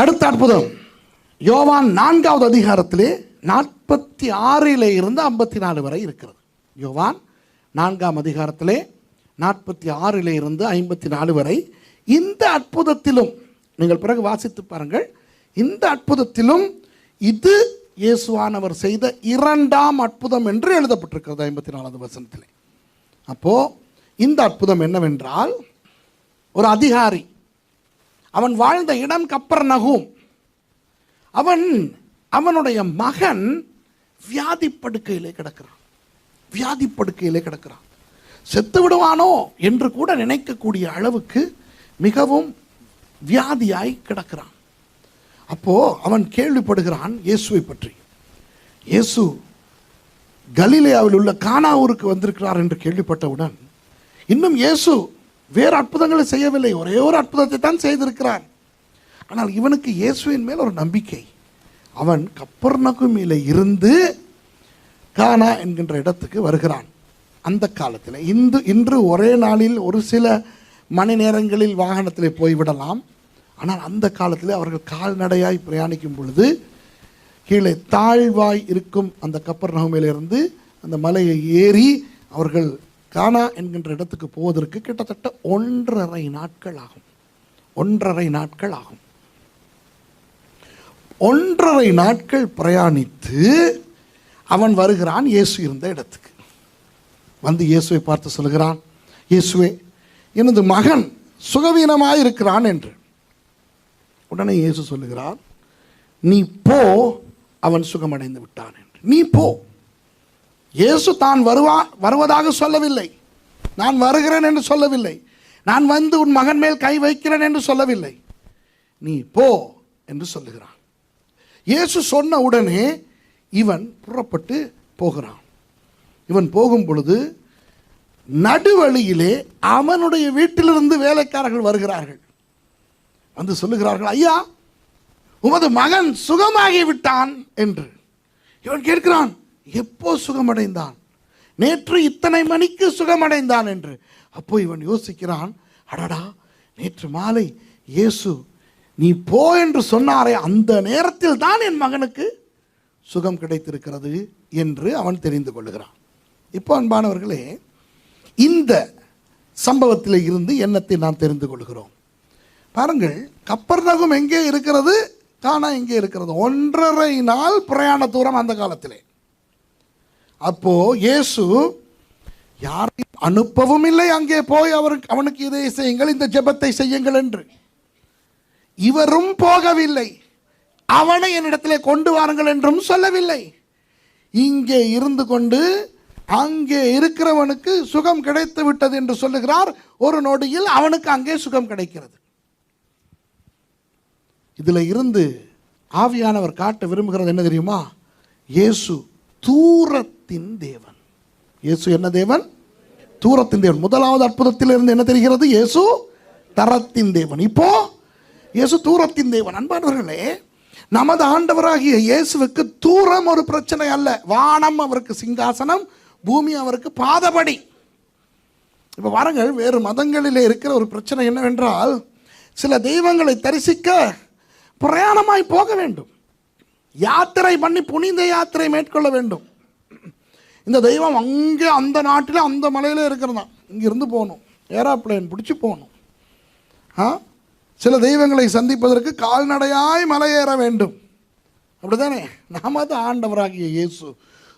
அடுத்த அற்புதம். யோவான் நான்காவது அதிகாரத்திலே நாற்பத்தி ஆறிலே இருந்து ஐம்பத்தி நாலு வரை இருக்கிறது. யோவான் நான்காம் அதிகாரத்திலே நாற்பத்தி ஆறிலே இருந்து ஐம்பத்தி நாலு வரை இந்த அற்புதத்திலும் நீங்கள் பிறகு வாசித்து பாருங்கள் இந்த அற்புதத்திலும் இது இயேசுவானவர் செய்த இரண்டாம் அற்புதம் என்று எழுதப்பட்டிருக்கிறது ஐம்பத்தி நாலாவது வசனத்தில். அப்போது இந்த அற்புதம் என்னவென்றால் ஒரு அதிகாரி அவன் வாழ்ந்த இடம் கப்பர் நகும் அவன் அவனுடைய மகன் வியாதி படுக்கையிலே கிடக்கிறான். வியாதி படுக்கையிலே கிடக்கிறான். செத்து விடுவானோ என்று கூட நினைக்கக்கூடிய அளவுக்கு மிகவும் வியாதியாய் கிடக்கிறான். அப்போ அவன் கேள்விப்படுகிறான் இயேசுவை பற்றி. இயேசு கலிலேயாவில் உள்ள கானாவூருக்கு வந்திருக்கிறார் என்று கேள்விப்பட்டவுடன் இன்னும் இயேசு வேறு அற்புதங்களை செய்யவில்லை. ஒரே ஒரு அற்புதத்தை தான் செய்திருக்கிறார் ஆனால் இவனுக்கு இயேசுவின் மேல் ஒரு நம்பிக்கை. அவன் கப்பர்நகுமில இருந்து கானா என்கின்ற இடத்துக்கு வருகிறான். அந்த காலத்தில் இந்து இன்று ஒரே நாளில் ஒரு சில மணி நேரங்களில் வாகனத்தில் போய்விடலாம். ஆனால் அந்த காலத்தில் அவர்கள் கால்நடையாய் பிரயாணிக்கும் பொழுது கீழே தாழ்வாய் இருக்கும் அந்த கப்பர் நகமையிலிருந்து அந்த மலையை ஏறி அவர்கள் கானா என்கின்ற இடத்துக்கு போவதற்கு கிட்டத்தட்ட ஒன்றரை நாட்கள் ஆகும். ஒன்றரை நாட்கள் ஆகும். ஒன்றரை நாட்கள் பிரயாணித்து அவன் வருகிறான் இயேசு இருந்த இடத்துக்கு. வந்து இயேசுவை பார்த்து சொல்கிறான் இயேசுவே எனது மகன் சுகவீனமாக இருக்கிறான் என்று. உடனே இயேசு சொல்லுகிறார் நீ போ அவன் சுகமடைந்து விட்டான் என்று. நீ போ இயேசு தான் வருவா வருவதாக சொல்லவில்லை. நான் வருகிறேன் என்று சொல்லவில்லை. நான் வந்து உன் மகன் மேல் கை வைக்கிறேன் என்று சொல்லவில்லை. நீ போ என்று சொல்லுகிறான். இயேசு சொன்ன உடனே இவன் புறப்பட்டு போகிறான். இவன் போகும் பொழுது நடுவழியிலே அவனுடைய வீட்டிலிருந்து வேலைக்காரர்கள் வருகிறார்கள். வந்து சொல்லுகிறார்கள் ஐயா உமது மகன் சுகமாகி விட்டான் என்று. இவன் கேட்கிறான் எப்போ சுகமடைந்தான்? நேற்று இத்தனை மணிக்கு சுகமடைந்தான் என்று. அப்போ இவன் யோசிக்கிறான் அடடா நேற்று மாலை இயேசு நீ போ என்று சொன்னாரே அந்த நேரத்தில் தான் என் மகனுக்கு சுகம் கிடைத்திருக்கிறது என்று அவன் தெரிந்து கொள்ளுகிறான். இப்போ அன்பானவர்களே இந்த சம்பவத்தில் இருந்து எண்ணத்தை நாம் தெரிந்து கொள்கிறோம்? பாருங்கள் கப்பர்நகம் எங்கே இருக்கிறது காணா எங்கே இருக்கிறது? ஒன்றரை நாள் பிரயாண தூரம் அந்த காலத்திலே. அப்போ இயேசு யாரையும் அனுப்பவும் இல்லை அங்கே போய் அவருக்கு அவனுக்கு இதை செய்யுங்கள் இந்த ஜெபத்தை செய்யுங்கள் என்று. இவரும் போகவில்லை. அவனை என்னிடத்திலே கொண்டு வாருங்கள் என்றும் சொல்லவில்லை. இங்கே இருந்து கொண்டு அங்கே இருக்கிறவனுக்கு சுகம் கிடைத்து விட்டது என்று சொல்லுகிறார். ஒரு நொடியில் அவனுக்கு அங்கே சுகம் கிடைக்கிறது. இதில் இருந்து ஆவியானவர் காட்ட விரும்புகிறது என்ன தெரியுமா? இயேசு தூரத்தின் தேவன். இயேசு என்ன தேவன்? தூரத்தின் தேவன். முதலாவது அற்புதத்தில் இருந்து என்ன தெரிகிறது? இயேசு தரத்தின் தேவன். இப்போ இயேசு தூரத்தின் தேவன். அன்பானவர்களே நமது ஆண்டவராகிய இயேசுவுக்கு தூரம் ஒரு பிரச்சனை அல்ல. வானம் அவருக்கு சிங்காசனம் பூமி அவருக்கு பாதபடி. இப்போ வாருங்கள் வேறு மதங்களிலே இருக்கிற ஒரு பிரச்சனை என்னவென்றால் சில தெய்வங்களை தரிசிக்க பிரயாணமாய் போக வேண்டும். யாத்திரை பண்ணி புனித யாத்திரை மேற்கொள்ள வேண்டும். இந்த தெய்வம் அங்கே அந்த நாட்டில் அந்த மலையில் இருக்கிறதான் இங்கிருந்து போகணும். ஏரோப்ளேன் பிடிச்சி போகணும். ஆ? சில தெய்வங்களை சந்திப்பதற்கு கால்நடையாய் மலையேற வேண்டும். அப்படிதானே நாம தான் ஆண்டவராகிய இயேசு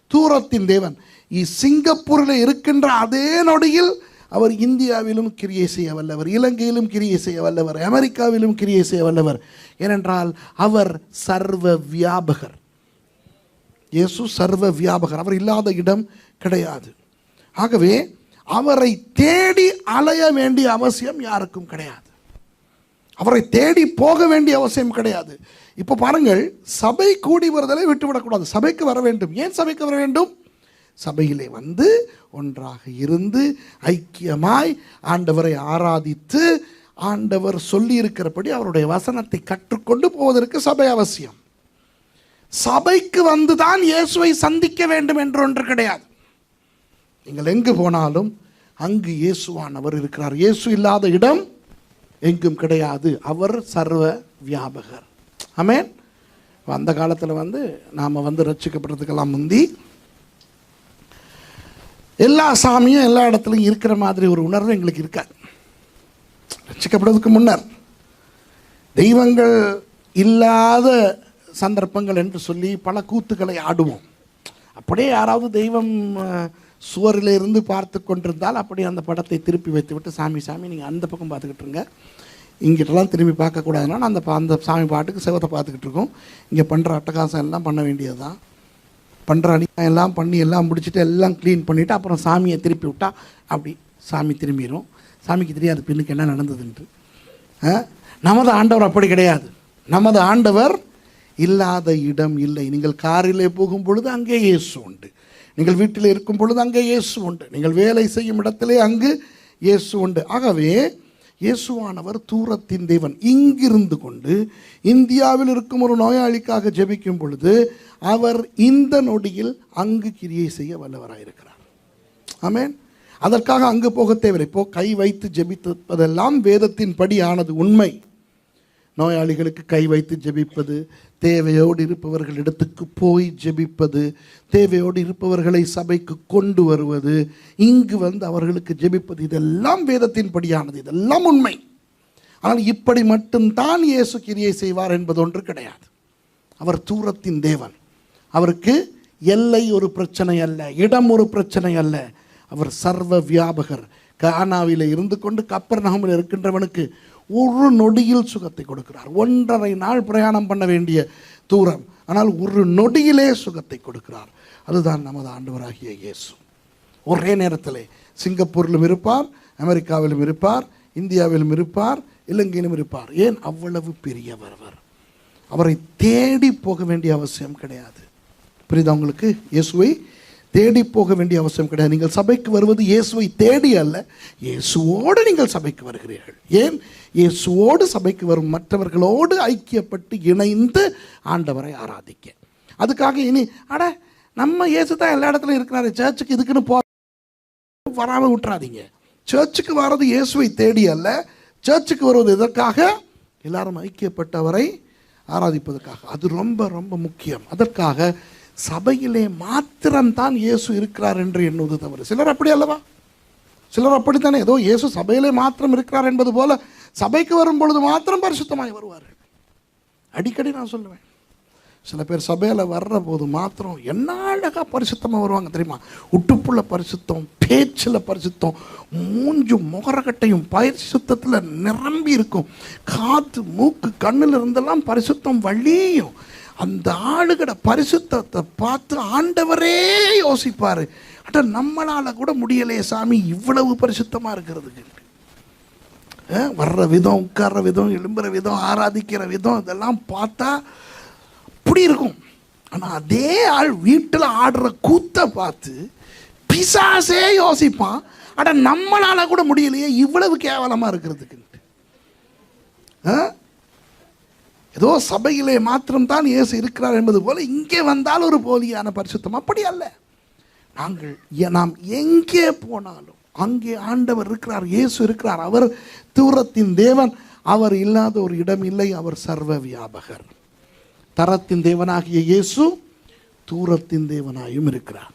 தூரத்தின் தேவன். இ- சிங்கப்பூரில் இருக்கின்ற அதே நொடியில் அவர் இந்தியாவிலும் கிரியை செய்ய வல்லவர் இலங்கையிலும் கிரியை செய்ய வல்லவர் அமெரிக்காவிலும் கிரியை செய்ய வல்லவர். ஏனென்றால் அவர் சர்வ வியாபகர். இயேசு சர்வ வியாபகர். அவர் இல்லாத இடம் கிடையாது. ஆகவே அவரை தேடி அலைய வேண்டிய அவசியம் யாருக்கும் கிடையாது. அவரை தேடி போக வேண்டிய அவசியம் கிடையாது. இப்போ பாருங்கள் சபை கூடி வருதலை விட்டுவிடக்கூடாது. சபைக்கு வர வேண்டும். ஏன் சபைக்கு வர வேண்டும்? சபையிலே வந்து ஒன்றாக இருந்து ஐக்கியமாய் ஆண்டவரை ஆராதித்து ஆண்டவர் சொல்லி இருக்கிறபடி அவருடைய வசனத்தை கற்றுக்கொண்டு போவதற்கு சபை அவசியம். சபைக்கு வந்து தான் இயேசுவை சந்திக்க வேண்டும் என்று ஒன்று கிடையாது. நீங்கள் எங்கு போனாலும் அங்கு இயேசுவானவர் இருக்கிறார். இயேசு இல்லாத இடம் எங்கும் கிடையாது. அவர் சர்வ வியாபகர். ஆமென். அந்த காலத்தில் வந்து நாம் வந்து ரட்சிக்கப்படுறதுக்கெல்லாம் முந்தி எல்லா சாமியும் எல்லா இடத்துலையும் இருக்கிற மாதிரி ஒரு உணர்வு எங்களுக்கு இருக்காது. ரசிக்கப்படுவதற்கு முன்னர். தெய்வங்கள் இல்லாத சந்தர்ப்பங்கள் என்று சொல்லி பல கூத்துக்களை ஆடுவோம். அப்படியே யாராவது தெய்வம் சுவரில் இருந்து பார்த்து கொண்டிருந்தால் அப்படியே அந்த படத்தை திருப்பி வைத்து விட்டு சாமி சாமி நீங்கள் அந்த பக்கம் பார்த்துக்கிட்டு இருங்க. இங்கிட்டலாம் திரும்பி பார்க்கக்கூடாதுன்னா அந்த அந்த சாமி பாட்டுக்கு சிவத்தை பார்த்துக்கிட்டு இருக்கோம். இங்கே பண்ணுற அட்டகாசம் எல்லாம் பண்ண வேண்டியது தான் பண்ணுற எல்லாம் பண்ணி எல்லாம் முடிச்சுட்டு எல்லாம் க்ளீன் பண்ணிவிட்டு அப்புறம் சாமியை திருப்பி விட்டா அப்படி சாமி திரும்பிடும் சாமிக்கு தெரியாது பின்னுக்கு என்ன நடந்ததுன்ட்டு நமது ஆண்டவர் அப்படி கிடையாது. நமது ஆண்டவர் இல்லாத இடம் இல்லை. நீங்கள் காரிலே போகும் பொழுது அங்கே இயேசு உண்டு. நீங்கள் வீட்டில் இருக்கும் பொழுது அங்கே இயேசு உண்டு. நீங்கள் வேலை செய்யும் இடத்திலே அங்கு இயேசு உண்டு. ஆகவே இயேசுவானவர் தூரத்தின் தேவன். இங்கிருந்து கொண்டு இந்தியாவில் இருக்கும் ஒரு நோயாளிக்காக ஜெபிக்கும் பொழுது அவர் இந்த நொடியில் அங்கு கிரியை செய்ய வல்லவராயிருக்கிறார். ஆமேன். அதற்காக அங்கு போக தேவையில்லை. இப்போ கை வைத்து ஜெபித்ததெல்லாம் வேதத்தின் படி ஆனது உண்மை. நோயாளிகளுக்கு கை வைத்து ஜெபிப்பது தேவையோடு இருப்பவர்கள் இடத்துக்கு போய் ஜெபிப்பது தேவையோடு இருப்பவர்களை சபைக்கு கொண்டு வருவது இங்கு வந்து அவர்களுக்கு ஜெபிப்பது இதெல்லாம் வேதத்தின் படியானது இதெல்லாம் உண்மை. ஆனால் இப்படி மட்டும்தான் இயேசு கிரியை செய்வார் என்பது ஒன்று கிடையாது. அவர் தூரத்தின் தேவன். அவருக்கு எல்லை ஒரு பிரச்சனை அல்ல இடம் ஒரு பிரச்சனை அல்ல. அவர் சர்வ வியாபகர். கானாவில் இருந்து கொண்டு கப்பர் நகமில் இருக்கின்றவனுக்கு ஒரு நொடியில் சுகத்தை கொடுக்கிறார். ஒன்றரை நாள் பிரயாணம் பண்ண வேண்டிய தூரம். ஆனால் ஒரு நொடியிலே சுகத்தை கொடுக்கிறார். அதுதான் நமது ஆண்டவராகிய இயேசு. ஒரே நேரத்தில் சிங்கப்பூரிலும் இருப்பார் அமெரிக்காவிலும் இருப்பார் இந்தியாவிலும் இருப்பார் இலங்கையிலும் இருப்பார். ஏன்? அவ்வளவு பெரியவர் அவர். அவரை தேடி போக வேண்டிய அவசியம் கிடையாது. புரியுதா உங்களுக்கு? இயேசுவை தேடி போக வேண்டிய அவசியம் கிடையாது. நீங்கள் சபைக்கு வருவது இயேசுவை தேடி அல்ல இயேசுவோடு நீங்கள் சபைக்கு வருகிறீர்கள். ஏன்? இயேசுவோடு சபைக்கு வரும் மற்றவர்களோடு ஐக்கியப்பட்டு இணைந்து ஆண்டவரை ஆராதிக்க. அதுக்காக இனி அட நம்ம இயேசு தான் எல்லா இடத்துலையும் இருக்கிறாரு சர்ச்சுக்கு இதுக்குன்னு போ வராமல் விட்டுறாதீங்க. சர்ச்சுக்கு வர்றது இயேசுவை தேடி அல்ல சர்ச்சுக்கு வருவது எதற்காக? எல்லாரும் ஐக்கியப்பட்டவரை ஆராதிப்பதற்காக. அது ரொம்ப ரொம்ப முக்கியம். அதற்காக சபையிலே மாத்திரம்தான் இயேசு இருக்கிறார் என்று எண்ணுவது தவறு. சிலர் அப்படி அல்லவா? சிலர் அப்படித்தானே? ஏதோ இயேசு சபையிலே மாத்திரம் இருக்கிறார் என்பது போல சபைக்கு வரும் பொழுது மாத்திரம் பரிசுத்தமாய் வருவார்கள். அடிக்கடி நான் சொல்லுவேன். சில பேர் சபையில் வர்ற போது மாத்திரம் என்ன அழகாக பரிசுத்தமாக வருவாங்க தெரியுமா? உட்டுப்புள்ள பரிசுத்தம் பேச்சில் பரிசுத்தம் மூஞ்சு முகரக்கட்டையும் பரிசுத்தத்தில் நிரம்பி இருக்கும். காற்று மூக்கு கண்ணில் இருந்தெல்லாம் பரிசுத்தம் வழியும். அந்த ஆளுகட பரிசுத்தத்தை பார்த்து ஆண்டவரே யோசிப்பார். அட நம்மளால் கூட முடியலையே சாமி இவ்வளவு பரிசுத்தமாக இருக்கிறதுக்கு. வர்ற விதம் உட்கார்ற விதம் எழும்புற விதம் ஆராதிக்கிற விதம் இதெல்லாம் பார்த்தா அப்படி இருக்கும். ஆனால் அதே ஆள் வீட்டில் ஆடுற கூத்தை பார்த்து பிசாசே யோசிப்பான். அட நம்மளால் கூட முடியலையே இவ்வளவு கேவலமாக இருக்கிறதுக்குன்ட்டு. ஆ? ஏதோ சபையிலே மாத்திரம்தான் இயேசு இருக்கிறார் என்பது போல இங்கே வந்தால் ஒரு போலியான பரிசுத்தம். அப்படி அல்ல. நாங்கள் நாம் எங்கே போனாலும் அங்கே ஆண்டவர் இருக்கிறார் இயேசு இருக்கிறார் அவர் தூரத்தின் தேவன் அவர் இல்லாத ஒரு இடம் இல்லை அவர் சர்வ வியாபகர். தரத்தின் தேவனாகிய இயேசு தூரத்தின் தேவனாயும் இருக்கிறார்.